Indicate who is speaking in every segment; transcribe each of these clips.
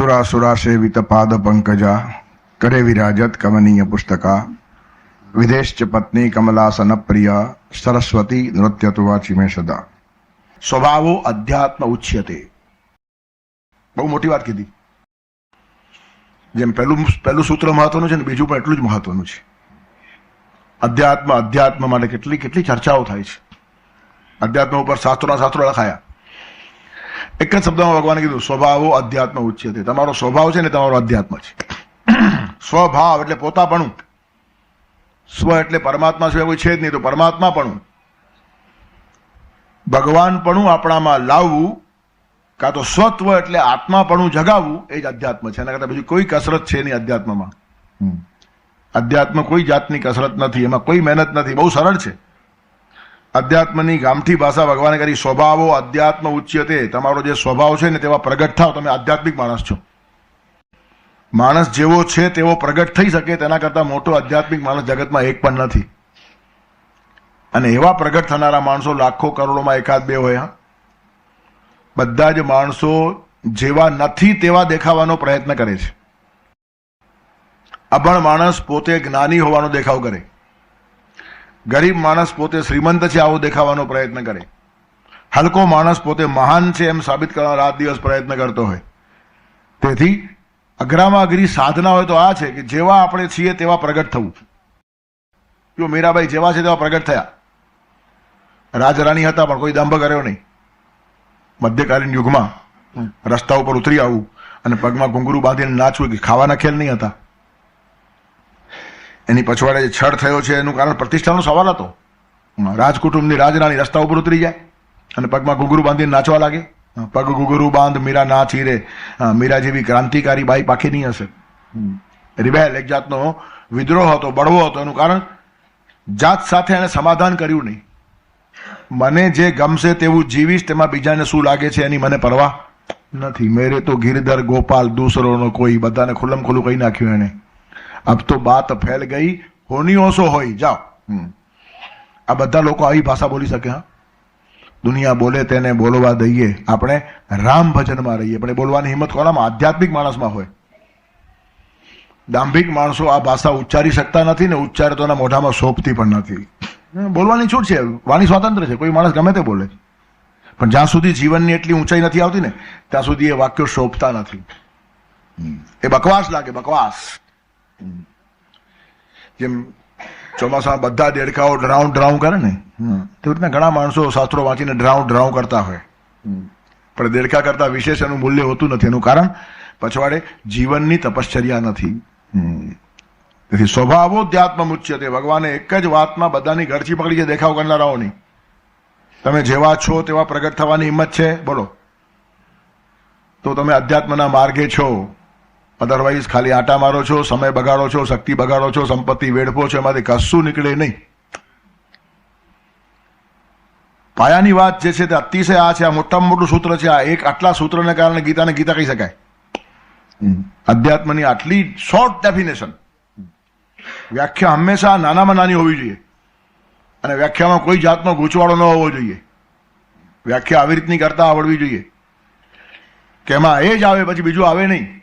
Speaker 1: સુરાસુરા સેવિત પાદ પંકજા, કરે વિરાજત કમનીય પુસ્તકા. વિદેશ પત્ની કમલાસન પ્રિય, સરસ્વતી નૃત્ય તુવાચી મેં સદા. સ્વભાવો અધ્યાત્મ ઉચ્યતે. બહુ મોટી વાત કીધી. જેમ પહેલું પહેલું સૂત્ર મહત્વનું છે ને બીજું પણ એટલું જ મહત્વનું છે. અધ્યાત્મ અધ્યાત્મ માટે કેટલી કેટલી ચર્ચાઓ થાય છે. અધ્યાત્મ ઉપર શાસ્ત્રોના શાસ્ત્રો લખાયા. એક જ શબ્દમાં ભગવાને કીધું સ્વભાવો અધ્યાત્મ ઉચ્યતે. તમારો સ્વભાવ છે ને તમારો અધ્યાત્મ છે. સ્વભાવ એટલે પોતાપણું. સ્વ એટલે પરમાત્મા સિવાય કોઈ છે જ નહીં તો પરમાત્મા પણ ભગવાનપણું આપણામાં લાવવું કાં તો સ્વત્વ એટલે આત્માપણું જગાવવું એ જ અધ્યાત્મ છે. એના કરતાં બીજી કોઈ કસરત છે નહીં અધ્યાત્મમાં. અધ્યાત્મ કોઈ જાતની કસરત નથી એમાં કોઈ મહેનત નથી. બહુ સરળ છે. અધ્યાત્મની ગામઠી ભાષા ભગવાને કરી સ્વભાવો અધ્યાત્મ ઉચ્યતે. તમારો જે સ્વભાવ છે ને તેવા પ્રગટ થાવ. તમે આધ્યાત્મિક માણસ છો. માણસ જેવો છે તેવો પ્રગટ થઈ શકે તેના કરતાં મોટો આધ્યાત્મિક માણસ જગતમાં એક પણ નથી. અને એવા પ્રગટ થનારા માણસો લાખો કરોડોમાં એકાદ બે હોય, હા. બધા જ માણસો જેવા નથી તેવા દેખાવાનો પ્રયત્ન કરે છે. અભણ માણસ પોતે જ્ઞાની હોવાનો દેખાવ કરે. ગરીબ માણસ પોતે શ્રીમંત છે આવો દેખાવાનો પ્રયત્ન કરે. હલકો માણસ પોતે મહાન છે એમ સાબિત કરવા રાત દિવસ પ્રયત્ન કરતો હોય. તેથી અઘરામાં અઘરી સાધના હોય તો આ છે કે જેવા આપણે છીએ તેવા પ્રગટ થવું. જો મીરાબાઈ જેવા છે તેવા પ્રગટ થયા. રાજરાણી હતા પણ કોઈ દંભ કર્યો નહીં. મધ્યકાલીન યુગમાં રસ્તા ઉપર ઉતરી આવવું અને પગમાં ઘુંઘરું બાંધીને નાચવું કે ખાવાના ખેલ નહીં હતા. એની પછવાડે જે છળ થયો છે, એનું કારણ પ્રતિષ્ઠાનો સવાલ હતો. રાજકુટુંબની રાજરાણી રસ્તા ઉપર ઉતરી જાય અને પગમાં ઘૂઘરું બાંધીને નાચવા લાગે. પગ ઘૂઘરું બાંધ, મીરા નાચી રે. મીરા જેવી ક્રાંતિકારી બાઈ પાકી નહીં હશે. રિબેલ એક જાતનો વિદ્રોહ હતો, બળવો હતો, એનું કારણ જાત સાથે એણે સમાધાન કર્યું નહીં. મને જે ગમશે તેવું જીવીશ, તેમાં બીજાને શું લાગે છે એની મને પરવા નથી. મેરે તો ગિરધર ગોપાલ દૂસરોનો કોઈ, બધાને ખુલ્લમ ખુલ્લું કહી નાખ્યું એને અબ તો બાત ફેલ ગઈ હોની ઓસો હોય, જાઓ. આ બધા લોકો આવી ભાષા બોલી શકે, હા? દુનિયા બોલે તેને બોલવા દઈએ. આપણે રામ ભજનમાં રહીએ, પણ એ બોલવાની હિંમત કોનામાં? આધ્યાત્મિક માણસમાં હોય. દાંભિક માણસો આ ભાષા ઉચ્ચારી શકતા નથી ને ઉચ્ચારે તો એના મોઢામાં શોભતી પણ નથી. બોલવાની છૂટ છે, વાણી સ્વતંત્ર છે, કોઈ માણસ ગમે તે બોલે. પણ જ્યાં સુધી જીવનની એટલી ઊંચાઈ નથી આવતી ને, ત્યાં સુધી એ વાક્યો શોભતા નથી. એ બકવાસ લાગે, બકવાસ. જેમ ચોમાસામાં બધા દેડકાઓ ડ્રાઉં ડ્રાઉં કરે ને? તેવી રીતના ઘણા માણસો શાસ્ત્રો વાંચીને ડ્રાઉં ડ્રાઉં કરતા હોય. પણ દેડકા કરતા વિશેષ એનું મૂલ્ય હોતું નથી. એનું કારણ પછવાડે જીવનની તપશ્ચર્યા નથી. તેથી સ્વભાવો ધ્યાત્મ ઉચ્યતે ભગવાને એક જ વાતમાં બધાની ગળચી પકડી છે. દેખાવ કરનારાઓની. તમે જેવા છો તેવા પ્રગટ થવાની હિંમત છે. બોલો. તો તમે અધ્યાત્મના માર્ગે છો. અધરવાઇઝ ખાલી આટા મારો છો, સમય બગાડો છો, શક્તિ બગાડો છો, સંપત્તિ વેડફો છો, એમાંથી કશું નીકળે નહીં. પાયાની વાત જે છે તે અતિશય આ છે, આ મોટામાં મોટું સૂત્ર છે, આ એક આટલા સૂત્રને કારણે ગીતાને ગીતા કહી શકાય. અધ્યાત્મની આટલી શોર્ટ ડેફિનેશન વ્યાખ્યા હંમેશા નાનામાં નાની હોવી જોઈએ. અને વ્યાખ્યામાં કોઈ જાતનો ગૂંચવાડો ન હોવો જોઈએ. વ્યાખ્યા આવી રીતની કરતા આવડવી જોઈએ. કે એમાં એ જ આવે, પછી બીજું આવે નહીં.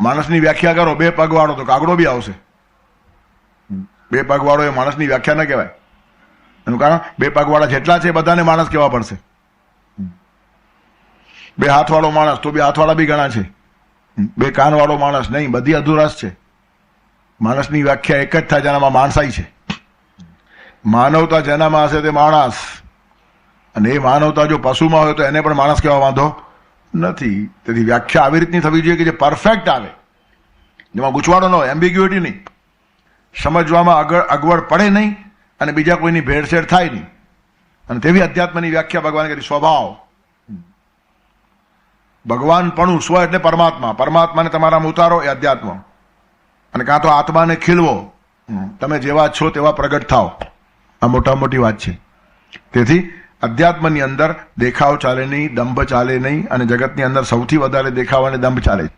Speaker 1: માણસની વ્યાખ્યા કરો, બે પગવાળો તો કાગડો બી આવશે. બે પગવાળો એ માણસની વ્યાખ્યા ન કહેવાય. એનું કારણ, બે પગવાળા જેટલા છે બધાને માણસ કહેવા પડશે. બે હાથવાળો માણસ, તો બે હાથવાળા બી ઘણા છે. બે કાનવાળો માણસ નહીં, બધી અધુરસ છે. માણસની વ્યાખ્યા એક જ થાય જેનામાં માણસાઈ છે. માનવતા જેનામાં હશે તે માણસ. અને એ માનવતા જો પશુમાં હોય તો એને પણ માણસ કહેવા વાંધો. નથી. તેથી વ્યાખ્યા આવી રીતની થવી જોઈએ કે જે પરફેક્ટ આવે. જેમાં ગૂંચવાડો ન હોય એમ્બિગ્યુટી નહીં. સમજવામાં આગળ અગવડ પડે નહીં અને બીજા કોઈની ભેળસેળ થાય નહીં. અને તેવી અધ્યાત્મની વ્યાખ્યા ભગવાન કરી, સ્વભાવ. ભગવાન પણ સ્વ એટલે પરમાત્મા. પરમાત્માને તમારામાં ઉતારો, એ અધ્યાત્મ. અને કાં તો આત્માને ખીલવો. તમે જેવા છો તેવા પ્રગટ થાવ આ મોટા મોટી વાત છે. તેથી અધ્યાત્મની અંદર દેખાવ ચાલે નહીં દંભ ચાલે નહીં અને જગતની અંદર સૌથી વધારે દેખાવ અને દંભ ચાલે છે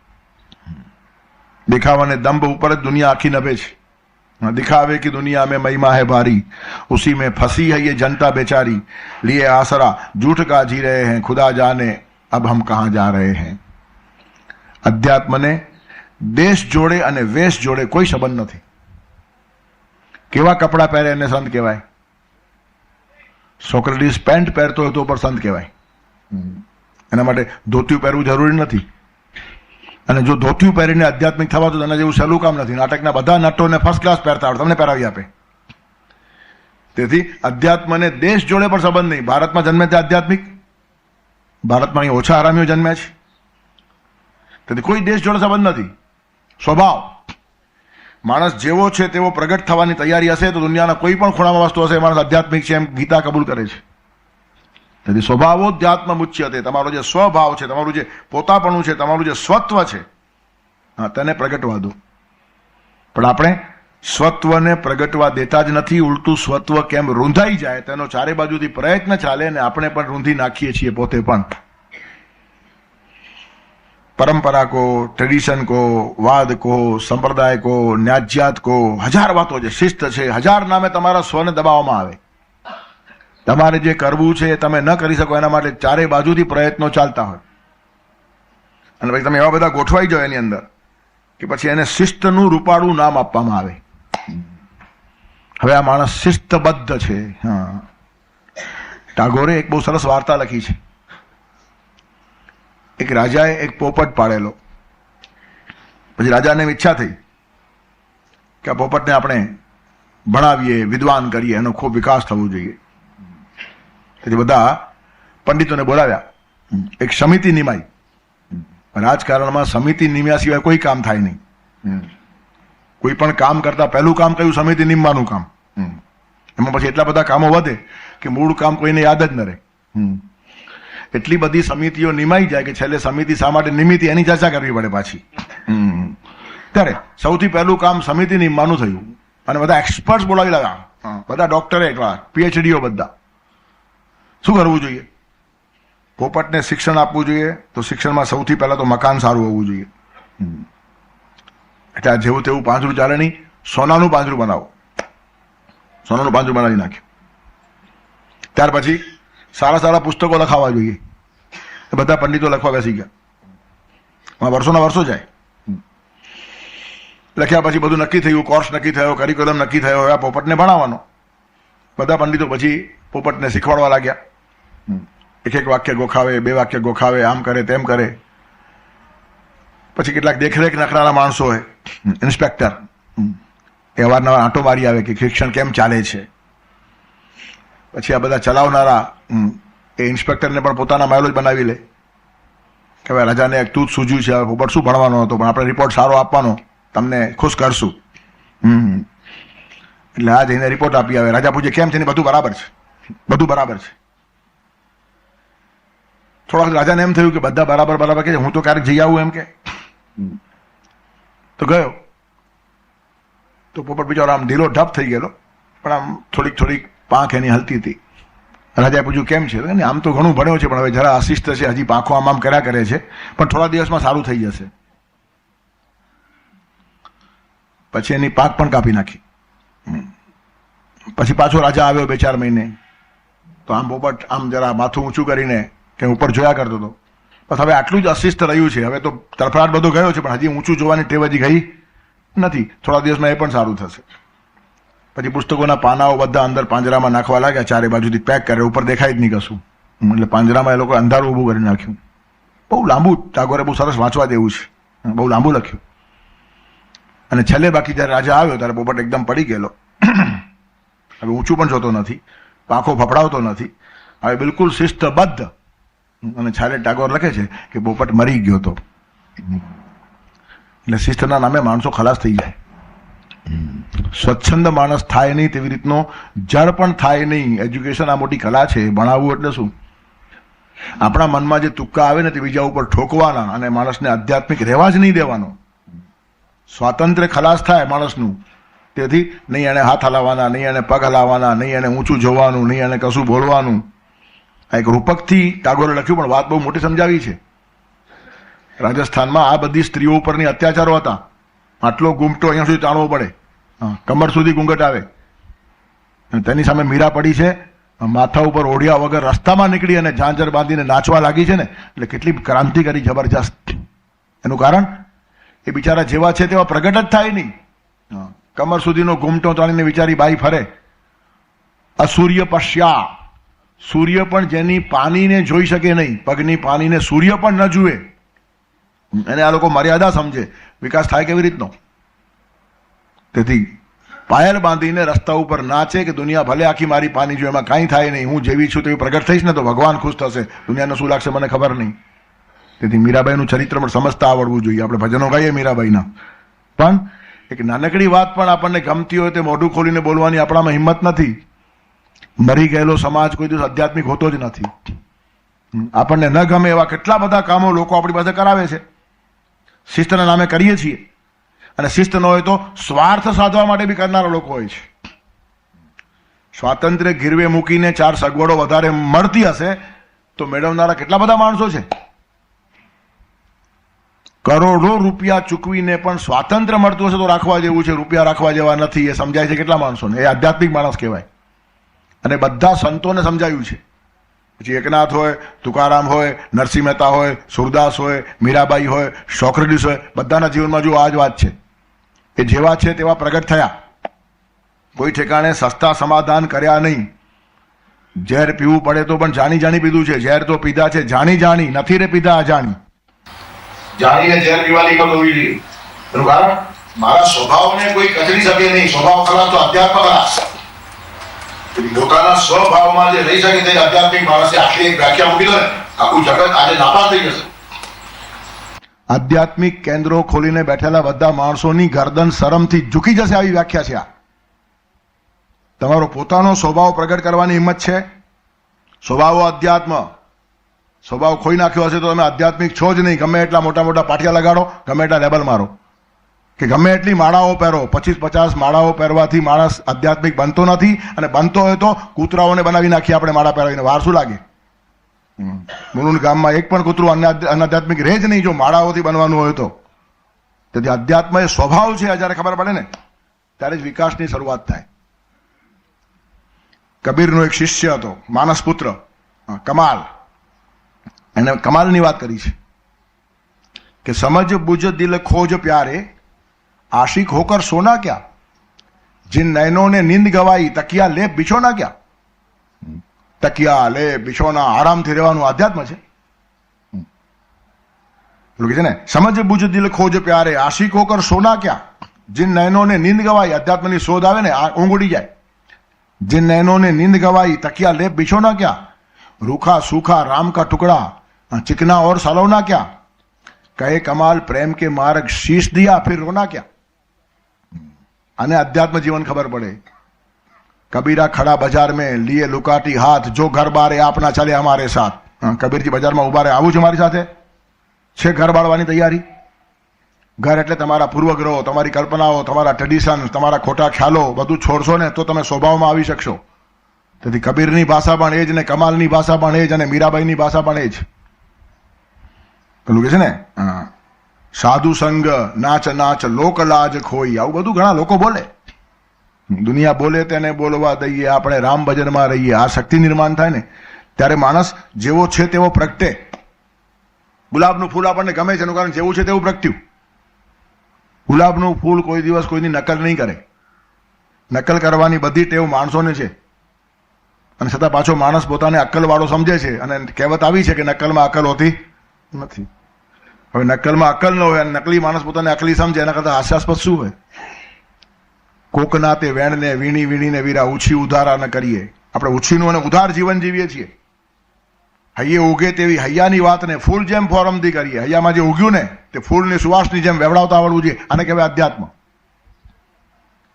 Speaker 1: દેખાવ અને દંભ ઉપર જ દુનિયા આખી નભે છે दिखावे की दुनिया में महिमा है भारी उसी में फंसी है ये जनता बेचारी लिए आसरा झूठ का जी रहे हैं खुदा जाने अब हम कहाँ जा रहे हैं અધ્યાત્મને દેશ જોડે અને વેશ જોડે કોઈ સંબંધ નથી કેવા કપડાં પહેરે એને સંત કહેવાય સોક્રેટિસ પેન્ટ પહેરતો હોય તો પર સંત કહેવાય. એના માટે ધોતિયું પહેરવું જરૂરી નથી. અને જો ધોતિયું પહેરીને આધ્યાત્મિક થવા તો તેના જેવું સહેલું કામ નથી. નાટકના બધા નટોને ફર્સ્ટ ક્લાસ પહેરતા આવડે, તમને પહેરાવી આપે. તેથી અધ્યાત્મને દેશ જોડે પણ સંબંધ નહીં. ભારતમાં જન્મે તે આધ્યાત્મિક. ભારતમાં અહીં ઓછા આરામીઓ જન્મ્યા છે. તેથી કોઈ દેશ જોડે સંબંધ નથી. સ્વભાવ. માણસ જેવો છે તેવો પ્રગટ થવાની તૈયારી હશે તો દુનિયાના કોઈ પણ ખૂણામાં વસ્તુ હશે માણસ આધ્યાત્મિક છે એમ ગીતા કબૂલ કરે છે. તેથી સ્વભાવોધ્યાત્મ મુચ્યતે તમારો જે સ્વભાવ છે, તમારું જે પોતાપણું છે, તમારું જે સ્વત્વ છે, હા, તેને પ્રગટવા દો. પણ આપણે સ્વત્વને પ્રગટવા દેતા જ નથી, ઉલટું સ્વત્વ કેમ રૂંધાઈ જાય, તેનો ચારે બાજુથી પ્રયત્ન ચાલે અને આપણે પણ રૂંધી નાખીએ છીએ પોતે પણ. પરંપરા કો ટ્રેડિશન કો વાદ કો સંપ્રદાય કો ન્યાજ્યાત કો હજાર વાતો છે શિસ્ત છે હજાર નામે તમારા સ્વને દબાવવામાં આવે. તમારે જે કરવું છે તમે ન કરી શકો, એના માટે ચારે બાજુથી પ્રયત્નો ચાલતા હોય. અને પછી તમે એવા બધા ગોઠવાઈ જાઓ એની અંદર, કે પછી એને શિસ્તનું રૂપાળું નામ આપવામાં આવે. હવે આ માણસ શિસ્તબદ્ધ છે, હા. ટાગોરે એક બહુ સરસ વાર્તા લખી છે. એક રાજાએ એક પોપટ પાડેલો. પછી રાજાને ઈચ્છા થઈ કે આ પોપટને આપણે ભણાવીએ વિદ્વાન કરીએ એનો ખૂબ વિકાસ થવો જોઈએ. તેથી બધા પંડિતોને બોલાવ્યા. એક સમિતિ નિમાઈ. રાજકારણમાં સમિતિ નિમ્યા સિવાય કોઈ કામ થાય નહીં. કોઈ પણ કામ કરતા પહેલું કામ કયું? સમિતિ નિમવાનું કામ. એમાં પછી એટલા બધા કામો વધે કે મૂળ કામ કોઈને યાદ જ ન રહે. એટલી બધી સમિતિઓ નિમાઈ જાય કે છેલ્લે સમિતિ શા માટે નિમિત્તિ એની ચર્ચા કરવી પડે પાછી. ત્યારે સૌથી પહેલું કામ સમિતિ નિમવાનું થયું. અને બધા એક્સપર્ટ બોલાવી લાવ્યા બધા ડોક્ટરે એકલા પીએચડીઓ બધા. શું કરવું જોઈએ? પોપટને શિક્ષણ આપવું જોઈએ, તો શિક્ષણમાં સૌથી પહેલા તો મકાન સારું હોવું જોઈએ. એટલે આ જેવું તેવું પાંજરું ચાલે નહીં. સોનાનું પાંજરું બનાવો. સોનાનું પાંજરું બનાવી નાખ્યું. ત્યાર પછી સારા સારા પુસ્તકો લખાવા જોઈએ. એ બધા પંડિતો લખવા બેસી ગયા. વર્ષોના વર્ષો જાય. લખ્યા પછી બધું નક્કી થયું કોર્સ નક્કી થયો કરિક્યુલમ નક્કી થયો, હવે આ પોપટને ભણાવવાનો. બધા પંડિતો પછી પોપટને શીખવાડવા લાગ્યા. એક એક વાક્ય ગોખાવે, બે વાક્ય ગોખાવે, આમ કરે, તેમ કરે. પછી કેટલાક દેખરેખ નાખનારા માણસો હોય. ઇન્સ્પેક્ટર. એ અવારનવાર આંટો મારી આવે કે શિક્ષણ કેમ ચાલે છે? પછી આ બધા ચલાવનારા એ ઇન્સ્પેક્ટરને પણ પોતાના માયલો જ બનાવી લે. કે ભાઈ, રાજાને તું જ સૂઝ્યું છે ઉપર શું ભણવાનો હતો? પણ આપણે રિપોર્ટ સારો આપવાનો. તમને ખુશ કરશું. હમ એટલે આ જઈને રિપોર્ટ આપી આવે. રાજા પૂછે કેમ છે? ને બધું બરાબર છે. બધું બરાબર છે. થોડાક રાજાને એમ થયું કે બધા બરાબર બરાબર કે હું તો ક્યારેક જઈ આવું એમ કે. તો ગયો. તો પોપટ બિચારો આમ ઢીલો ઢપ થઈ ગયેલો. પણ આમ થોડીક થોડીક પાંખ એની હલતી હતી. રાજાએ પૂછ્યું, કેમ છે? ને આમ તો ઘણું ભણ્યો છે, પણ હવે જરા અશિષ્ટ છે, હજી પાંખો આમ આમ કર્યા કરે છે, પણ થોડા દિવસમાં સારું થઈ જશે. પછી એની પાક પણ કાપી નાખી. પછી પાછો રાજા આવ્યો બે ચાર મહિને. તો આમ પોપટ આમ જરા માથું ઊંચું કરીને કે ઉપર જોયા કરતો હતો. બસ હવે આટલું જ અશિષ્ટ રહ્યું છે. હવે તો તરફડાટ બધો ગયો છે, પણ હજી ઊંચું જોવાની ટેવ હજી ગઈ નથી. થોડા દિવસમાં એ પણ સારું થશે. પછી પુસ્તકોના પાનાઓ બધા અંદર પાંજરામાં નાખવા લાગ્યા, ચારે બાજુથી પેક કરે ઉપર દેખાય જ નહીં કશું. એટલે પાંજરામાં એ લોકો અંધારું ઊભું કરી નાખ્યું. બહુ લાંબુ, ટાગોરે બહુ સરસ વાંચવા દેવું છે. બહુ લાંબુ લખ્યું. અને છેલ્લે બાકી જ્યારે રાજા આવ્યો, ત્યારે પોપટ એકદમ પડી ગયેલો. હવે ઊંચું પણ જોતો નથી, પાંખો ફફડાવતો નથી. હવે બિલકુલ શિસ્તબદ્ધ. અને છાલે ટાગોર લખે છે કે પોપટ મરી ગયો તો. એટલે શિસ્તના નામે માણસો ખલાસ થઈ જાય. સ્વચ્છંદ માણસ થાય નહીં તેવી રીતનો જળ પણ થાય નહીં. એજ્યુકેશન આ મોટી કલા છે, ભણાવવું એટલે શું? આપણા મનમાં જે તુક્કા આવે ને તે બીજા ઉપર ઠોકવાના અને માણસને આધ્યાત્મિક રહેવા જ નહીં દેવાનો. સ્વાતંત્ર્ય ખલાસ થાય માણસનું. તેથી નહીં એને હાથ હલાવવાના, નહીં એને પગ હલાવવાના, નહીં એને ઊંચું જોવાનું, નહીં એને કશું બોલવાનું. આ એક રૂપકથી ટાગોરે લખ્યું, પણ વાત બહુ મોટી સમજાવી છે. રાજસ્થાનમાં આ બધી સ્ત્રીઓ ઉપરની અત્યાચારો હતા. આટલો ગુમટો અહીંયા સુધી તાણવો પડે. કમર સુધી ઘૂંઘટ આવે. તેની સામે મીરા પડી છે માથા ઉપર ઓઢિયા વગર રસ્તામાં નીકળી અને ઝાંઝર બાંધીને નાચવા લાગી છે ને, એટલે કેટલી ક્રાંતિકારી જબરજસ્ત. એનું કારણ? એ બિચારા જેવા છે તેવા પ્રગટ જ થાય નહીં. કમર સુધીનો ઘૂમટો તાણીને વિચારી બાઈ ફરે. અસૂર્ય પશ્યા. સૂર્ય પણ જેની પાનીને જોઈ શકે નહીં. પગની પાનીને સૂર્ય પણ ન જુએ. અને આ લોકો મર્યાદા સમજે. વિકાસ થાય કેવી રીતનો? તેથી પાયલ બાંધીને રસ્તા ઉપર નાચે કે દુનિયા ભલે આખી મારી પાની જો એમાં કાંઈ થાય નહીં, હું જેવી છું તેવી પ્રગટ થઈશ ને તો ભગવાન ખુશ થશે. દુનિયાને શું લાગશે મને ખબર નહીં. તેથી મીરાબાઈનું ચરિત્ર પણ સમજતા આવડવું જોઈએ. આપણે ભજનો ગાઈએ મીરાબાઈના. પણ એક નાનકડી વાત પણ આપણને ગમતી હોય તે મોઢું ખોલીને બોલવાની આપણામાં હિંમત નથી. મરી ગયેલો સમાજ કોઈ દિવસ આધ્યાત્મિક હોતો જ નથી. આપણને ન ગમે એવા કેટલા બધા કામો લોકો આપણી પાસે કરાવે છે. શિસ્તના નામે કરીએ છીએ. અને શિસ્ત ન હોય તો સ્વાર્થ સાધવા માટે બી કરનારા લોકો હોય છે. સ્વાતંત્ર્ય ગીરવે મૂકીને ચાર સગવડો વધારે મળતી હશે તો મેળવનારા કેટલા બધા માણસો છે? કરોડો રૂપિયા ચૂકવીને પણ સ્વાતંત્ર્ય મળતું હશે તો રાખવા જેવું છે, રૂપિયા રાખવા જેવા નથી. એ સમજાય છે કેટલા માણસોને? એ આધ્યાત્મિક માણસ કહેવાય. અને બધા સંતોને સમજાયું છે. પછી એકનાથ હોય, તુકારામ હોય, નરસિંહ મહેતા હોય, સુરદાસ હોય, મીરાબાઈ હોય, સોક્રેટિસ હોય, બધાના જીવનમાં જો આ જ વાત છે. એ જેવા છે તેવા પ્રગટ થયા. કોઈ ઠેકાણે સસ્તા સમાધાન કર્યા નહીં. ઝેર પીવું પડે તો પણ જાણી જાણી પીધું છે. ઝેર તો પીધા છે, જાણી જાણી, નથી રે પીધા અજાણી. જાણીને ઝેર પીવાની હિંમત હોવી જોઈએ મારા સ્વભાવને કોઈ કચડી શકે નહીં. સ્વભાવ ખરાબ તો અધ્યાત્મ ખરાબ પોતાના સ્વભાવમાં જે રહી શકે તે આધ્યાત્મિક માણસે આખી એક વ્યાખ્યા મૂકી દો ને. આખું જગત આજે નાપાસ થઈ જશે. આધ્યાત્મિક કેન્દ્રો ખોલીને બેઠેલા બધા માણસોની ગરદન શરમથી ઝૂકી જશે આવી વ્યાખ્યા છે આ. તમારો પોતાનો સ્વભાવ પ્રગટ કરવાની હિંમત છે? સ્વભાવો અધ્યાત્મ. સ્વભાવ ખોઈ નાખ્યો હશે તો તમે આધ્યાત્મિક છો જ નહીં. ગમે એટલા મોટા મોટા પાટિયા લગાડો, ગમે એટલા લેબલ મારો. કે ગમે એટલી માળાઓ પહેરો, પચીસ પચાસ માળાઓ પહેરવાથી માણસ આધ્યાત્મિક બનતો નથી અને બનતો હોય તો કૂતરાઓને બનાવી નાખીએ આપણે માળા પહેરાવીને. વાર શું લાગે? મુલુંડ ગામમાં એક પણ કૂતરું અનાધ્યાત્મિક રહે જ નહીં જો માળાઓથી બનવાનું હોય તો. તેથી અધ્યાત્મ એ સ્વભાવ છે જ્યારે ખબર પડે ને, ત્યારે જ વિકાસની શરૂઆત થાય. કબીરનો એક શિષ્ય હતો, માનસ પુત્ર કમાલ. એને કમાલની વાત કરી છે કે સમજ, બુજ, દિલ, ખોજ, પ્યારે આશિક હોકર સોના क्या? जिन नैनों ने ગવાઈ તકિયા લેપ लेप बिछोना क्या? તકિયા લે બિછોના આરામથી રહેવાનું આધ્યાત્મ છે? ને, સમજ બુજ દિલ ખોજ પ્યારે, આશિક હોકર સોના ક્યાં? જીન નયનોને નીંદ ગવાઈ અધ્યાત્મની શોધ આવે ને ઊંઘ ઉડી જાય. જીન નયનોને નીંદ ગવાઈ, તકિયા લેપ બિછોના ક્યાં? રૂખા सूखा રામ કા ટુકડા ચિકના ઓર સલોના ક્યાં? કહે કમાલ પ્રેમ કે માર્ગ શીશ દિયા, ફિર રોના ક્યાં? आने अध्यात्म जीवन खबर पड़े कबीरा खड़ा बाजार में लिए लुकाटी हाथ जो घर बारे આપના ચાલે અમારે સાથ હા, કબીરજી બજારમાં ઉભા રહે આવું છે મારી સાથે છે ઘર બાળવાની તૈયારી ઘર એટલે તમારા પૂર્વગ્રહો તમારી કલ્પનાઓ તમારા ટ્રેડિશન તમારા ખોટા ખ્યાલો બધું છોડશો ને તો તમે સ્વભાવમાં આવી શકશો તેથી કબીરની ભાષા પણ એ જ ને કમાલની ભાષા પણ એ જ અને મીરાબાઈની ભાષા પણ એ જ પેલું કે છે ને હા. સાધુ સંગ નાચ નાચ, લોકલાજ ખોઈ, આવું બધું ઘણા લોકો બોલે. દુનિયા બોલે તેને બોલવા દઈએ, આપણે રામ ભજનમાં રહીએ, આ શક્તિ નિર્માણ થાય ને, ત્યારે માણસ જેવો છે તેવો પ્રગટે. ગુલાબનું ફૂલ આપણને ગમે છે, એનું કારણ જેવું છે તેવું પ્રગટ્યું. ગુલાબનું ફૂલ કોઈ દિવસ કોઈની નકલ નહીં કરે. નકલ કરવાની બધી ટેવ માણસોને છે. અને છતાં પાછો માણસ પોતાને અક્કલવાળો સમજે છે અને કહેવત આવી છે કે નકલમાં અક્કલ હોતી નથી. હવે નકલમાં અકલ ન હોય અને નકલી માણસ પોતાને અકલી સમજે, એના કરતાં હાસ્યાસ્પદ શું હોય? કોકના તે વેણને, વીણી વીણીને વીરા ઉછી ઉધારા ન કરીએ. આપણે ઉછીનું અને ઉધાર જીવન જીવીએ છીએ. હૈયે ઉગે તેવી હૈયાની વાતને ફૂલ જેમ ફોરમથી કરીએ. હૈયામાં જે ઉગ્યું ને, તે ફૂલની સુવાસની જેમ વેવડાવતા આવડવું જોઈએ. આને કહેવાય અધ્યાત્મ.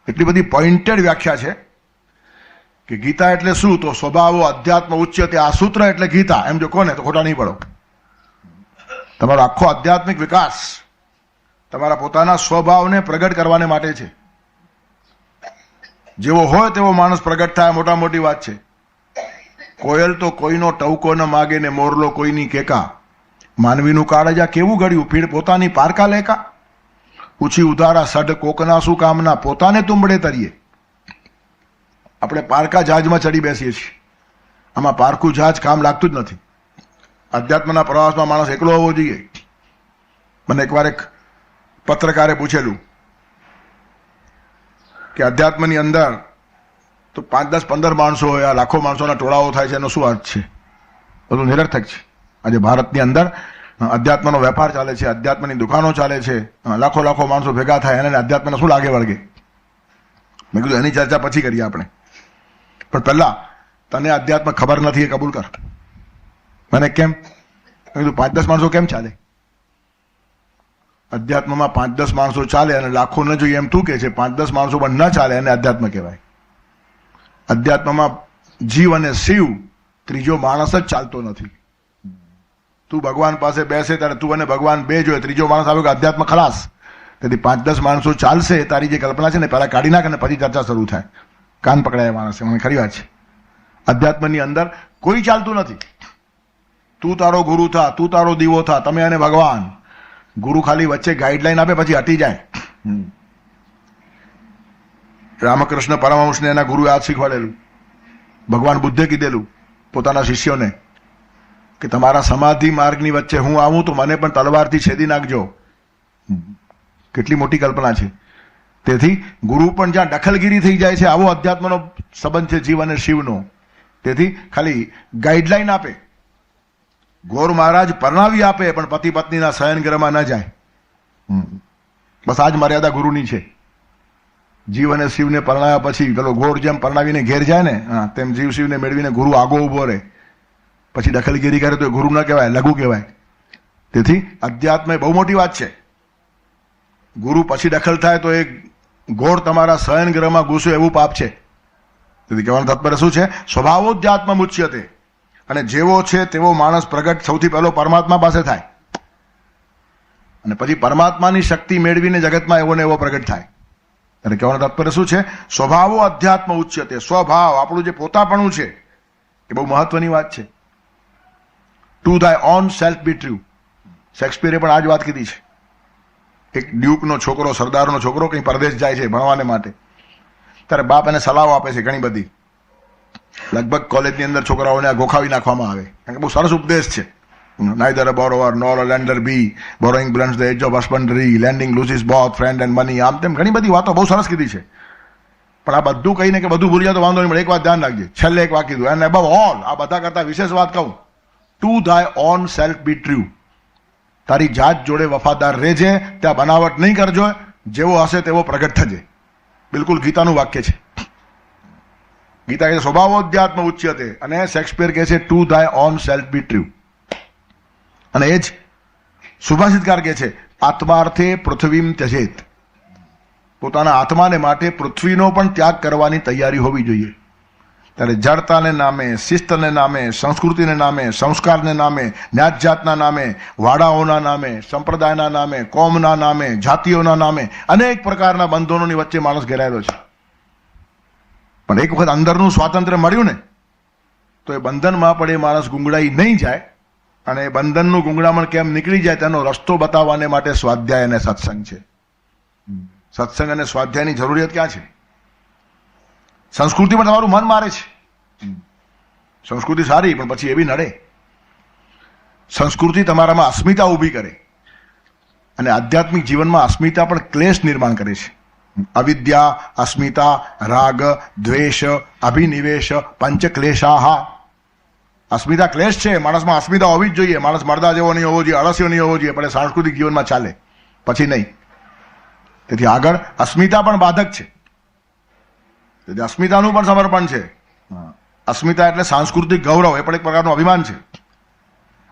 Speaker 1: એટલી બધી પોઈન્ટેડ વ્યાખ્યા છે કે ગીતા એટલે શું? તો સ્વભાવો અધ્યાત્મ ઉચ્ચતે આ સૂત્ર એટલે ગીતા. એમ જો કોને, તો ખોટા નહીં પડો. તમારો આખો આધ્યાત્મિક વિકાસ તમારા પોતાના સ્વભાવને પ્રગટ કરવાને માટે છે. જેવો હોય તેવો માણસ પ્રગટ થાય મોટા મોટી વાત છે. કોયલ તો કોઈનો ટવકો ન માગે ને મોરલો કોઈની કેકા. માનવીનું કાળજા કેવું ઘડ્યું? પીડ પોતાની પારકા લેકા? ઉછી ઉધારા સઢ કોકના શું કામના? પોતાને તુંબડે તરીએ. આપણે પારકા જહાજમાં ચડી બેસીએ છીએ. આમાં પારકું જહાજ કામ લાગતું જ નથી. અધ્યાત્મના પ્રવાસમાં માણસ એકલો હોવો જોઈએ. મને એકવાર એક પત્રકારે પૂછેલું કે અધ્યાત્મની અંદર તો પાંચ, દસ, પંદર માણસો હોય, આ લાખો માણસોના ટોળાઓ થાય છે, એનો શું અર્થ છે? બધું નિરર્થક છે. આજે ભારતની અંદર અધ્યાત્મનો વેપાર ચાલે છે, અધ્યાત્મની દુકાનો ચાલે છે લાખો લાખો માણસો ભેગા થાય, એને અધ્યાત્મને શું લાગે વળગે? મેં કીધું, એની ચર્ચા પછી કરીએ આપણે. પણ પહેલા તને અધ્યાત્મ ખબર નથી એ કબૂલ કર. મને કેમ? કીધું, પાંચ દસ માણસો કેમ ચાલે? અધ્યાત્મમાં પાંચ દસ માણસો ચાલે અને લાખો ન જોઈએ એમ તું કે છે, પાંચ દસ માણસો પણ ન ચાલે અને અધ્યાત્મ કહેવાય. અધ્યાત્મમાં જીવ અને શિવ ત્રીજો માણસ જ ચાલતો નથી. તું ભગવાન પાસે બેસે ત્યારે તું અને ભગવાન બે જોઈએ, ત્રીજો માણસ આવ્યો કે અધ્યાત્મ ખલાસ. તેથી પાંચ દસ માણસો ચાલશે, તારી જે કલ્પના છે ને પહેલાં કાઢી નાખે અને પછી ચર્ચા શરૂ થાય. કાન પકડાય માણસે, મને ખરી વાત છે. અધ્યાત્મની અંદર કોઈ ચાલતું નથી. તું તારો ગુરુ થા, તું તારો દીવો થા, તમે અને ભગવાન. ગુરુ ખાલી વચ્ચે ગાઈડલાઈન આપે, પછી હટી જાય. રામકૃષ્ણ પરમહંસને એના ગુરુએ આ શીખવાડેલું. ભગવાન બુદ્ધે કીધેલું, પોતાના શિષ્યોને, કે તમારા સમાધિ માર્ગની વચ્ચે હું આવું તો મને પણ તલવારથી છેદી નાખજો. કેટલી મોટી કલ્પના છે. તેથી ગુરુ પણ જ્યાં દખલગીરી થઈ જાય છે, આવો અધ્યાત્મનો સંબંધ છે જીવ અને શિવનો. તેથી ખાલી ગાઈડલાઈન આપે. ગોર મહારાજ પરણાવી આપે, પણ પતિ પત્નીના શયનગૃહમાં ન જાય. બસ આજ મર્યાદા ગુરુની છે. જીવ અને શિવને પરણાવ્યા પછી, પેલો ગોળ જેમ પરણાવીને ઘેર જાય ને, હા, તેમ જીવ શિવને મેળવીને ગુરુ આગો ઊભો રહે. પછી દખલગીરી કરે તો એ ગુરુ ન કહેવાય, લઘુ કહેવાય. તેથી અધ્યાત્મ એ બહુ મોટી વાત છે. ગુરુ પછી દખલ થાય તો એ ગોળ તમારા શયન ગ્રહમાં ઘૂસે એવું પાપ છે. તેથી કહેવાનું તાત્પર્ય શું છે? સ્વભાવોધ્યાત્મ મુચ્યતે. અને જેવો છે તેવો માણસ પ્રગટ સૌથી પહેલો પરમાત્મા પાસે થાય. અને પછી પરમાત્માની શક્તિ મેળવીને જગતમાં એવો ને એવો પ્રગટ થાય. અને કહેવાનું તાત્પર્ય શું છે? સ્વભાવો અધ્યાત્મ ઉચ્યતે સ્વભાવ, આપણું જે પોતાપણું છે, એ બહુ મહત્વની વાત છે. To thy own self be true શેક્સપિયરે પણ આ જ વાત કીધી છે. એક ડ્યુકનો છોકરો, સરદારનો છોકરો કંઈ પરદેશ જાય છે ભણવાને માટે. ત્યારે બાપ એને સલાહ આપે છે ઘણી બધી. લગભગ કોલેજની અંદર છોકરાઓને ગોખાવી નાખવામાં આવે. કારણ કે બહુ સરસ ઉપદેશ છે. Neither a borrower nor lender be borrowing dulls the edge of husbandry lending loses both friend and money આમ તેમ ઘણી બધી વાતો બહુ સરસ કીધી છે. પણ આ બધું કહીને કે બધું ભૂલી તો વાંધો નહીં મળે એક વાત ધ્યાન રાખજે. છેલ્લે એક વાક્ય કીધું. એન્ડ અબવ ઓલ આ બધા કરતાં વિશેષ વાત કહું. To thy own self be true તારી જાત જોડે વફાદાર રહેજે, ત્યાં બનાવટ નહીં કરજો. જેવો હશે તેવો પ્રગટ થજે. બિલકુલ ગીતાનું વાક્ય છે. ગીતા કહે સ્વભાવોધ્યાત્મ ઉચ્યતે. અને શેક્સપિયર કહે છે to thy own self be true અને એ જ સુભાષિતકાર કહે છે, આત્માર્થે પૃથ્વીમ ત્યજેત. પોતાના આત્માને માટે પૃથ્વીનો પણ ત્યાગ કરવાની તૈયારી હોવી જોઈએ. ત્યારે જડતાને નામે, શિસ્તને નામે, સંસ્કૃતિને નામે, સંસ્કારને નામે જ્ઞાત જાતના નામે, વાડાઓના નામે, સંપ્રદાયના નામે, કોમના નામે, જાતિઓના નામે, અનેક પ્રકારના બંધનોની વચ્ચે માણસ ઘેરાયેલો છે. પણ એક વખત અંદરનું સ્વાતંત્ર્ય મળ્યું ને, તો એ બંધનમાં પણ એ માણસ ગુંગળાઈ નહીં જાય અને એ બંધનનું ગુંગળામણ કેમ નીકળી જાય તેનો રસ્તો બતાવવાને માટે સ્વાધ્યાય અને સત્સંગ છે. સત્સંગ અને સ્વાધ્યાયની જરૂરિયાત ક્યાં છે? સંસ્કૃતિમાં તમારું મન મારે છે. સંસ્કૃતિ સારી, પણ પછી એવી નડે. સંસ્કૃતિ તમારામાં અસ્મિતા ઊભી કરે. અને આધ્યાત્મિક જીવનમાં અસ્મિતા પણ ક્લેશ નિર્માણ કરે છે. અવિદ્યા અસ્મિતા રાગ દ્વેષ અભિનિવેશ પંચક્લેશાહા અસ્મિતા ક્લેશ છે, માણસમાં અસ્મિતા હોવી જ જોઈએ. માણસ મરદા જેવો નહીં હોવો જોઈએ, અળસ્યો નહીં હોવો જોઈએ, પણ સાંસ્કૃતિક જીવનમાં ચાલે. પછી નહીં. તેથી આગળ અસ્મિતા પણ બાધક છે. તેથી અસ્મિતાનું પણ સમર્પણ છે. અસ્મિતા એટલે સાંસ્કૃતિક ગૌરવ, એ પણ એક પ્રકારનું અભિમાન છે.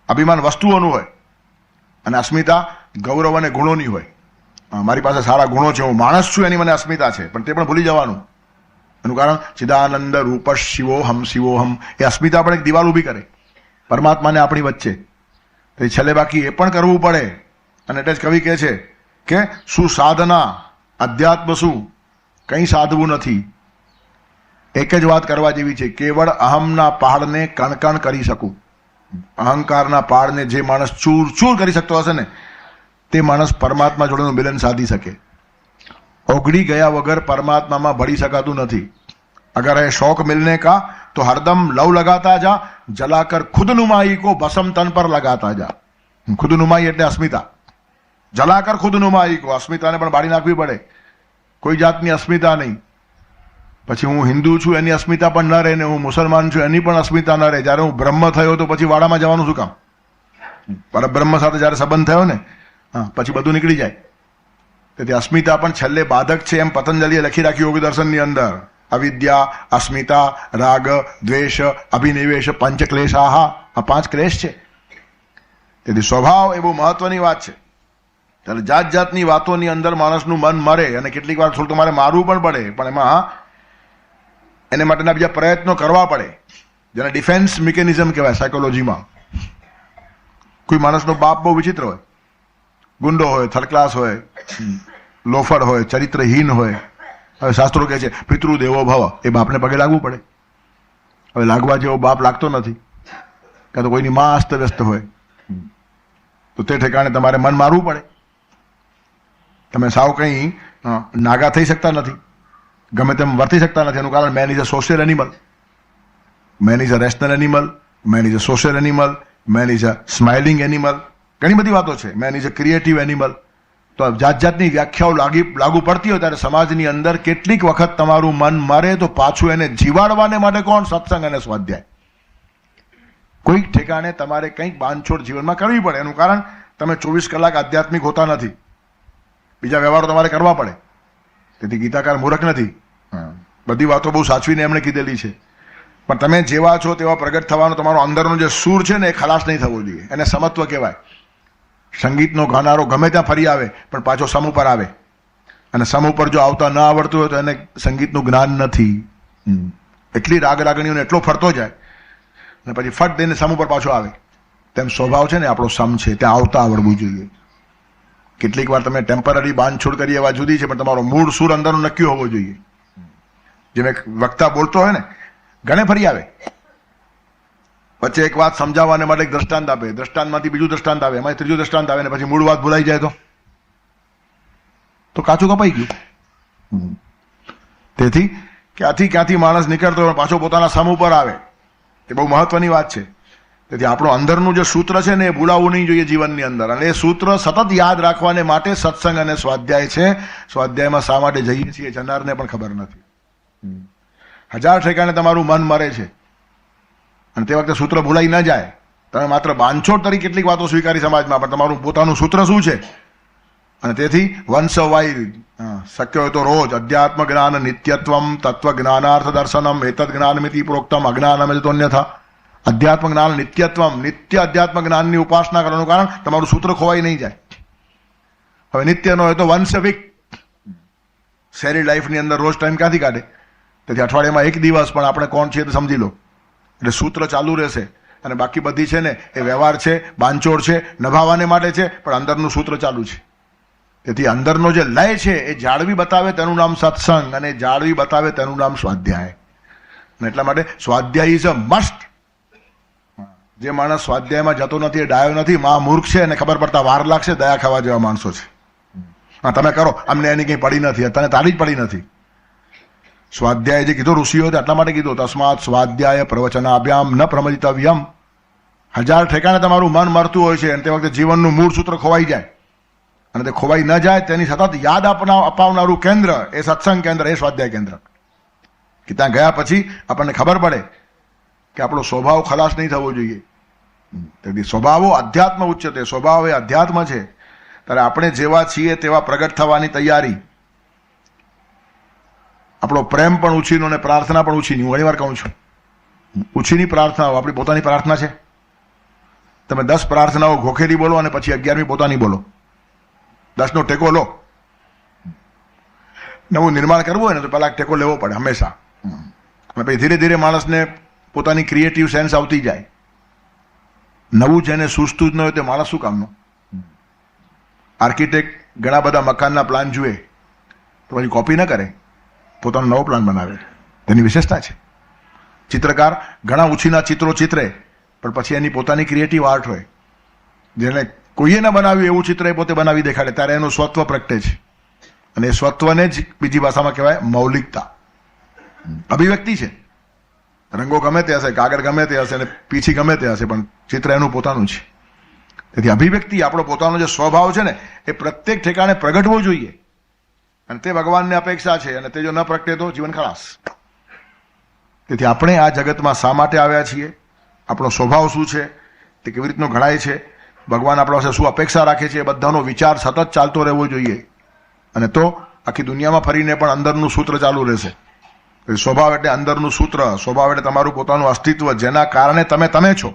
Speaker 1: અભિમાન વસ્તુઓનું હોય અને અસ્મિતા ગૌરવ અને ગુણોની હોય. મારી પાસે સારા ગુણો છે, હું માણસ છું, એની મને અસ્મિતા છે, પણ તે પણ ભૂલી જવાનું. એનું કારણ, ચિદાનંદ રૂપ શિવોહમ શિવોહમ, એ અસ્મિતા પણ એક દિવાલ ઊભી કરે. પરમાત્માને આપણી વચ્ચે. તો છેલ્લે બાકી એ પણ કરવું પડે. અને એટલે જ કવિ કહે છે કે શું સાધના અધ્યાત્મ શું? કંઈ સાધવું નથી. એક જ વાત કરવા જેવી છે, કેવળ અહમના પહાડને કણકણ કરી શકું. અહંકારના પહાડને જે માણસ ચૂર ચૂર કરી શકતો હશે ને તે માણસ પરમાત્મા જોડેનું મિલન સાધી શકે. ઓગળી ગયા વગર પરમાત્મામાં ભળી શકાતું નથી. અગર હે શોક મિલને કા, તો હરદમ લવ લગાતા જા, જલાકર ખુદ નુમાઈ કો ભસમ તન પર લગાતા જા. ખુદ નુમાઈ એટલે અસ્મિતા. જલાકર ખુદ નુમાઈ કો, અસ્મિતાને પણ બાળી નાખવી પડે. કોઈ જાતની અસ્મિતા નહીં. પછી હું હિન્દુ છું, એની અસ્મિતા પણ ન રહે ને હું મુસલમાન છું, એની પણ અસ્મિતા ન રહે. જ્યારે હું બ્રહ્મ થયો તો પછી વાડામાં જવાનું શું કામ? પરબ્રહ્મ સાથે જ્યારે સંબંધ થયો ને હા, પછી બધું નીકળી જાય. તેથી અસ્મિતા પણ છેલ્લે બાધક છે એમ પતંજલિએ લખી રાખ્યું યોગ દર્શનની અંદર. અવિદ્યા, અસ્મિતા, રાગ, દ્વેષ, અભિનિવેશ પંચ ક્લેશાહ આ પાંચ ક્લેશ છે. તેથી સ્વભાવ એ બહુ મહત્વની વાત છે. ત્યારે જાત જાતની વાતોની અંદર માણસનું મન મરે અને કેટલીક વાર થોડું તમારે મારવું પણ પડે, પણ એમાં એને માટેના બીજા પ્રયત્નો કરવા પડે. જેને ડિફેન્સ મિકેનિઝમ કહેવાય સાયકોલોજીમાં કોઈ માણસનો બાપ બહુ વિચિત્ર હોય. ગુંડો હોય થર્ડ ક્લાસ હોય, લોફર હોય, ચરિત્રહીન હોય. હવે શાસ્ત્રો કહે છે પિતૃદેવો ભવ, એ બાપને પગે લાગવું પડે. હવે લાગવા જેવો બાપ લાગતો નથી. કાં તો કોઈની માં અસ્તવ્યસ્ત હોય. તો તે ઠેકાણે તમારે મન મારવું પડે. તમે સાવ કંઈ નાગા થઈ શકતા નથી. ગમે તેમ વર્તી શકતા નથી. એનું કારણ man is a social animal man is a rational animal man is a social animal man is a smiling animal ઘણી બધી વાતો છે. Man is a creative animal તો જાત જાતની વ્યાખ્યાઓ લાગી, લાગુ પડતી હોય ત્યારે સમાજની અંદર કેટલીક વખત તમારું મન મરે તો પાછું એને જીવાડવાને માટે કોણ? સત્સંગ અને સ્વાધ્યાય. કોઈક ઠેકાણે તમારે કંઈક બાંધછોડ જીવનમાં કરવી પડે. એનું કારણ, તમે ચોવીસ કલાક આધ્યાત્મિક હોતા નથી. બીજા વ્યવહારો તમારે કરવા પડે. તેથી ગીતાકાર મૂર્ખ નથી. બધી વાતો બહુ સાચવીને એમણે કીધેલી છે. પણ તમે જેવા છો તેવા પ્રગટ થવાનો તમારો અંદરનો જે સૂર છે ને એ ખલાસ નહીં થવો જોઈએ. એને સમત્વ કહેવાય. સંગીતનો ગાનારો ગમે ત્યાં ફરી આવે, પણ પાછો સમ ઉપર આવે. અને સમ ઉપર જો આવતા ન આવડતું હોય તો એને સંગીતનું જ્ઞાન નથી. એટલી રાગ રાગણીઓને એટલો ફરતો જાય. અને પછી ફટ દઈને સમ ઉપર પાછો આવે. તેમ સ્વભાવ છે ને, આપણો સમ છે ત્યાં આવતા આવડવું જોઈએ. કેટલીક વાર તમે ટેમ્પરરી બાંધછોડ કરી એવા જુદી છે, પણ તમારો મૂળ સૂર અંદરનો નક્કી હોવો જોઈએ. જેમ એક વક્તા બોલતો હોય ને ઘણે ફરી આવે. વચ્ચે એક વાત સમજાવવાને માટે એક દ્રષ્ટાંત આપે. દ્રષ્ટાંતમાંથી બીજું દ્રષ્ટાંત આવે. એમાં ત્રીજું દ્રષ્ટાંત આવે ને પછી મૂળ વાત ભૂલાઈ જાય તો? તો કાચું કપાઈ ગયું. તેથી ક્યાંથી ક્યાંથી માણસ નીકળતો હોય, પાછો પોતાના સમ ઉપર આવે. એ બહુ મહત્વની વાત છે. તેથી આપણું અંદરનું જે સૂત્ર છે ને એ ભૂલાવવું નહીં જોઈએ જીવનની અંદર. અને એ સૂત્ર સતત યાદ રાખવાને માટે સત્સંગ અને સ્વાધ્યાય છે. સ્વાધ્યાયમાં શા માટે જઈએ છીએ જનારને પણ ખબર નથી. હજાર ઠેકાણે તમારું મન મરે છે. અને તે વખતે સૂત્ર ભૂલાઈ ન જાય. તમે માત્ર બાંધછોડ તરીકે કેટલીક વાતો સ્વીકારી સમાજમાં, પણ તમારું પોતાનું સૂત્ર શું છે? અને તેથી વંશ વાઈ શક્ય હોય તો રોજ અધ્યાત્મ જ્ઞાન નિત્યત્વમ તત્વ જ્ઞાનાર્થ દર્શનમ એતદ જ્ઞાનમિતિ પ્રોક્તમ અજ્ઞાનમ તો અન્યથા અધ્યાત્મ જ્ઞાન નિત્યત્વમ, નિત્ય અધ્યાત્મ જ્ઞાનની ઉપાસના કરવાનું કારણ તમારું સૂત્ર ખોવાઈ નહીં જાય. હવે નિત્યનો હોય તો વંશવિક વીક. લાઈફની અંદર રોજ ટાઈમ ક્યાંથી કાઢે? તેથી અઠવાડિયામાં એક દિવસ પણ આપણે કોણ છીએ તો સમજી લો. એટલે સૂત્ર ચાલુ રહેશે. અને બાકી બધી છે ને, એ વ્યવહાર છે બાંચોડ છે, નભાવવાને માટે છે, પણ અંદરનું સૂત્ર ચાલુ છે. તેથી અંદરનો જે લય છે, એ જાળવી બતાવે તેનું નામ સત્સંગ અને જાળવી બતાવે તેનું નામ સ્વાધ્યાય. અને એટલા માટે સ્વાધ્યાય ઇઝ અ મસ્ટ જે માણસ સ્વાધ્યાયમાં જતો નથી, એ ડાયો નથી, મા મૂર્ખ છે અને ખબર પડતા વાર લાગશે, દયા ખાવા જેવા માણસો છે. હા, તમે કરો, અમને એની કંઈ પડી નથી, તને તારી જ પડી નથી. સ્વાધ્યાય જે કીધું ઋષિઓ એટલા માટે કીધું, તસ્માત સ્વાધ્યાય પ્રવચનાભ્યામ ન પ્રમજિતવ્યમ હજાર ઠેકાણે તમારું મન મરતું હોય છે અને તે વખતે જીવનનું મૂળ સૂત્ર ખોવાઈ જાય. અને તે ખોવાઈ ન જાય તેની સતત યાદ આપના અપાવનારું કેન્દ્ર એ સત્સંગ કેન્દ્ર, એ સ્વાધ્યાય કેન્દ્ર. કે ત્યાં ગયા પછી આપણને ખબર પડે કે આપણો સ્વભાવ ખલાસ નહીં થવો જોઈએ. તેથી સ્વભાવો અધ્યાત્મ ઉચ્ચતે, સ્વભાવ એ અધ્યાત્મ છે. ત્યારે આપણે જેવા છીએ તેવા પ્રગટ થવાની તૈયારી. આપણો પ્રેમ પણ ઉછીનો અને પ્રાર્થના પણ ઉછીની. હું ઘણીવાર કહું છું. ઉછીની પ્રાર્થનાઓ આપણી પોતાની પ્રાર્થના છે. તમે દસ પ્રાર્થનાઓ ઘોખેરી બોલો અને પછી અગિયારમી પોતાની બોલો. દસનો ટેકો લો. નવું નિર્માણ કરવું હોય ને તો પહેલાં ટેકો લેવો પડે હંમેશા. અને પછી ધીરે ધીરે માણસને પોતાની ક્રિએટિવ સેન્સ આવતી જાય. નવું જેને સૂઝતું જ ન હોય તે માણસ શું કામનું? આર્કિટેક્ટ ઘણા બધા મકાનના પ્લાન જુએ. તો પછી કોપી ન કરે. પોતાનો નવો પ્લાન બનાવે. તેની વિશેષતા છે. ચિત્રકાર ઘણા ઉછીના ચિત્રો ચિત્રે, પણ પછી એની પોતાની ક્રિએટિવ આર્ટ હોય. જેને કોઈએ ન બનાવ્યું એવું ચિત્ર એ પોતે બનાવી દેખાડે, ત્યારે એનું સ્વત્વ પ્રગટે છે. અને એ સ્વત્વને જ બીજી ભાષામાં કહેવાય મૌલિકતા. અભિવ્યક્તિ છે. રંગો ગમે તે હશે, કાગળ ગમે તે હશે, અને પીછી ગમે તે હશે, પણ ચિત્ર એનું પોતાનું છે. તેથી અભિવ્યક્તિ આપણો પોતાનો જે સ્વભાવ છે ને, એ પ્રત્યેક ઠેકાણે પ્રગટવો જોઈએ. અને તે ભગવાનની અપેક્ષા છે અને તે જો ન પ્રગટે તો જીવન ખલાસ. તેથી આપણે આ જગતમાં શા માટે આવ્યા છીએ? આપણો સ્વભાવ શું છે? તે કેવી રીતનો ઘડાય છે? ભગવાન આપણા પાસે શું અપેક્ષા રાખે છે? એ બધાનો વિચાર સતત ચાલતો રહેવો જોઈએ. અને તો આખી દુનિયામાં ફરીને પણ અંદરનું સૂત્ર ચાલુ રહેશે. સ્વભાવ એટલે અંદરનું સૂત્ર. સ્વભાવ એટલે તમારું પોતાનું અસ્તિત્વ, જેના કારણે તમે તમે છો.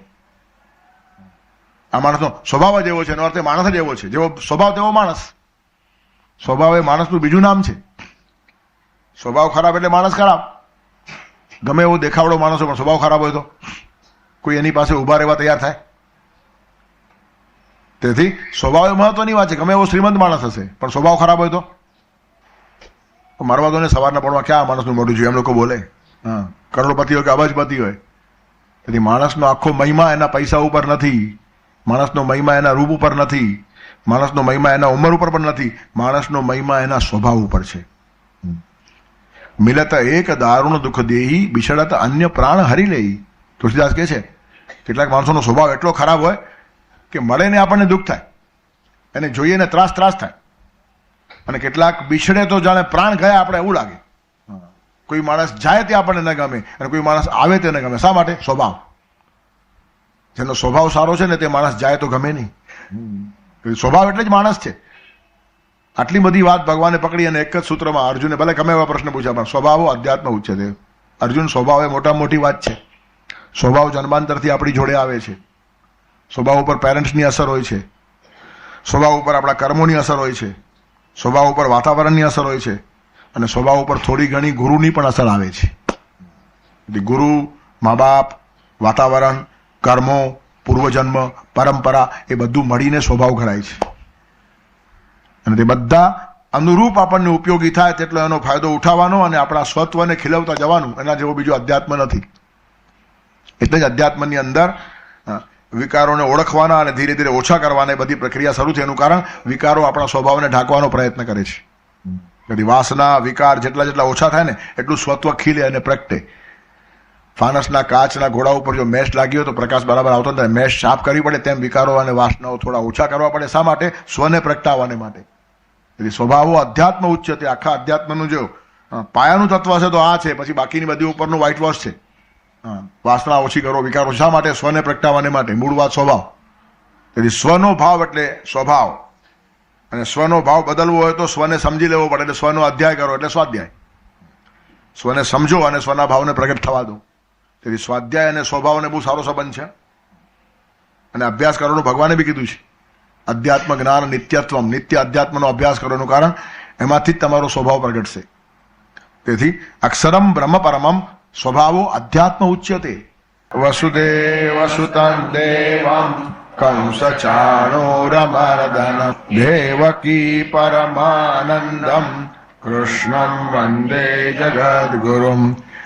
Speaker 1: આ માણસનો સ્વભાવ જ એવો છે, એનો અર્થ માણસ જ એવો છે. જેવો સ્વભાવ તેવો માણસ. સ્વભાવ એ માણસનું બીજું નામ છે. સ્વભાવ ખરાબ એટલે માણસ ખરાબ. ગમે એવો દેખાવડો માણસ પણ સ્વભાવ ખરાબ હોય તો કોઈ એની પાસે ઊભા રહેવા તૈયાર થાય. તેથી સ્વભાવ એ મહત્વની વાત છે. ગમે એવો શ્રીમંત માણસ હશે, પણ સ્વભાવ ખરાબ હોય તો? મારવા દો ને સવારના પડમાં ક્યાં માણસનું મોઢું જોઈએ એમ લોકો બોલે. હા, કરોડપતિ હોય કે અબજપતિ હોય. તેથી માણસનો આખો મહિમા એના પૈસા ઉપર નથી. માણસનો મહિમા એના રૂપ ઉપર નથી. માણસનો મહિમા એના ઉંમર ઉપર પણ નથી, માણસનો મહિમા એના સ્વભાવ ઉપર છે. મિલત એક દારૂણ દુઃખ દેહી, બિછડત અન્ય પ્રાણ હરી લેઈ તુલસીદાસ કહે છે, કેટલાક માણસોનો સ્વભાવ એટલો ખરાબ હોય કે મળે ને આપણને દુઃખ થાય. એને જોઈએ ને ત્રાસ ત્રાસ થાય. અને કેટલાક બિછડે તો જાણે પ્રાણ ગયા આપણે એવું લાગે. કોઈ માણસ જાય તે આપણને ન ગમે અને કોઈ માણસ આવે તે ન ગમે. શા માટે? સ્વભાવ. જેનો સ્વભાવ સારો છે ને તે માણસ જાય તો ગમે નહીં. સ્વભાવ એટલે જ માણસ છે. આટલી બધી વાત ભગવાને પકડી અને એક જ સૂત્રમાં અર્જુને, ભલે ગમે એવા પ્રશ્ન પૂછ્યા, પણ સ્વભાવો અધ્યાત્મ ઉચ્ચતે અર્જુન સ્વભાવ એ મોટા મોટી વાત છે. સ્વભાવ જન્માંતરથી આપણી જોડે આવે છે. સ્વભાવ ઉપર પેરેન્ટ્સની અસર હોય છે. સ્વભાવ ઉપર આપણા કર્મોની અસર હોય છે. સ્વભાવ ઉપર વાતાવરણની અસર હોય છે. અને સ્વભાવ ઉપર થોડી ઘણી ગુરુની પણ અસર આવે છે. ગુરુ, મા બાપ, વાતાવરણ, કર્મો પૂર્વજન્મ, પરંપરા એ બધું મળીને સ્વભાવ ઘડાય છે. અને તે બધા અનુરૂપ આપણને ઉપયોગી થાય તેટલો એનો ફાયદો ઉઠાવવાનો અને આપણા સ્વત્વને ખીલવતા જવાનું, એના જેવો બીજો અધ્યાત્મ નથી. એટલે જ અધ્યાત્મની અંદર વિકારોને ઓળખવાના અને ધીરે ધીરે ઓછા કરવાના બધી પ્રક્રિયા શરૂ છે એનું કારણ, વિકારો આપણા સ્વભાવને ઢાંકવાનો પ્રયત્ન કરે છે. વાસના, વિકાર જેટલા જેટલા ઓછા થાય ને, એટલું સ્વત્વ ખીલે અને પ્રગટે. ફાનસના કાચના ઘોડા ઉપર જો મેશ લાગ્યો તો પ્રકાશ બરાબર આવતો નથી. મેશ સાફ કરવી પડે તેમ વિકારો અને વાસનાઓ થોડા ઓછા કરવા પડે. શા માટે? સ્વને પ્રગટાવવાને માટે. એટલે સ્વભાવો અધ્યાત્મ ઉચ્ચ તે આખા અધ્યાત્મનું જો પાયાનું તત્વ છે તો આ છે. પછી બાકીની બધી ઉપરનું વ્હાઇટ વોશ છે. વાસના ઓછી કરો, વિકારો. શા માટે? સ્વને પ્રગટાવવાને માટે. મૂળ વાત સ્વભાવ. તેથી સ્વનો ભાવ એટલે સ્વભાવ. અને સ્વનો ભાવ બદલવો હોય તો સ્વને સમજી લેવો પડે. એટલે સ્વનો અધ્યાય કરો, એટલે સ્વાધ્યાય. સ્વને સમજો અને સ્વના ભાવને પ્રગટ થવા દો. તેથી સ્વાધ્યાય અને સ્વભાવને બહુ સારો સંબંધ છે. અને અભ્યાસ કરવાનું ભગવાને બી કીધું છે. અધ્યાત્મ જ્ઞાન નિત્યત્વમ, નિત્ય અધ્યાત્મનો અભ્યાસ કરવાનું કારણ એમાંથી જ તમારો સ્વભાવ પ્રગટશે. તેથી અક્ષરમ બ્રહ્મ પરમમ સ્વભાવો અધ્યાત્મ ઉચ્યતે. વસુદેવ સુતં દેવમ કંસ ચાણોરમર્દન દેવકી પરમાનંદમ કૃષ્ણમ વંદે જગદ્ગુરુમ.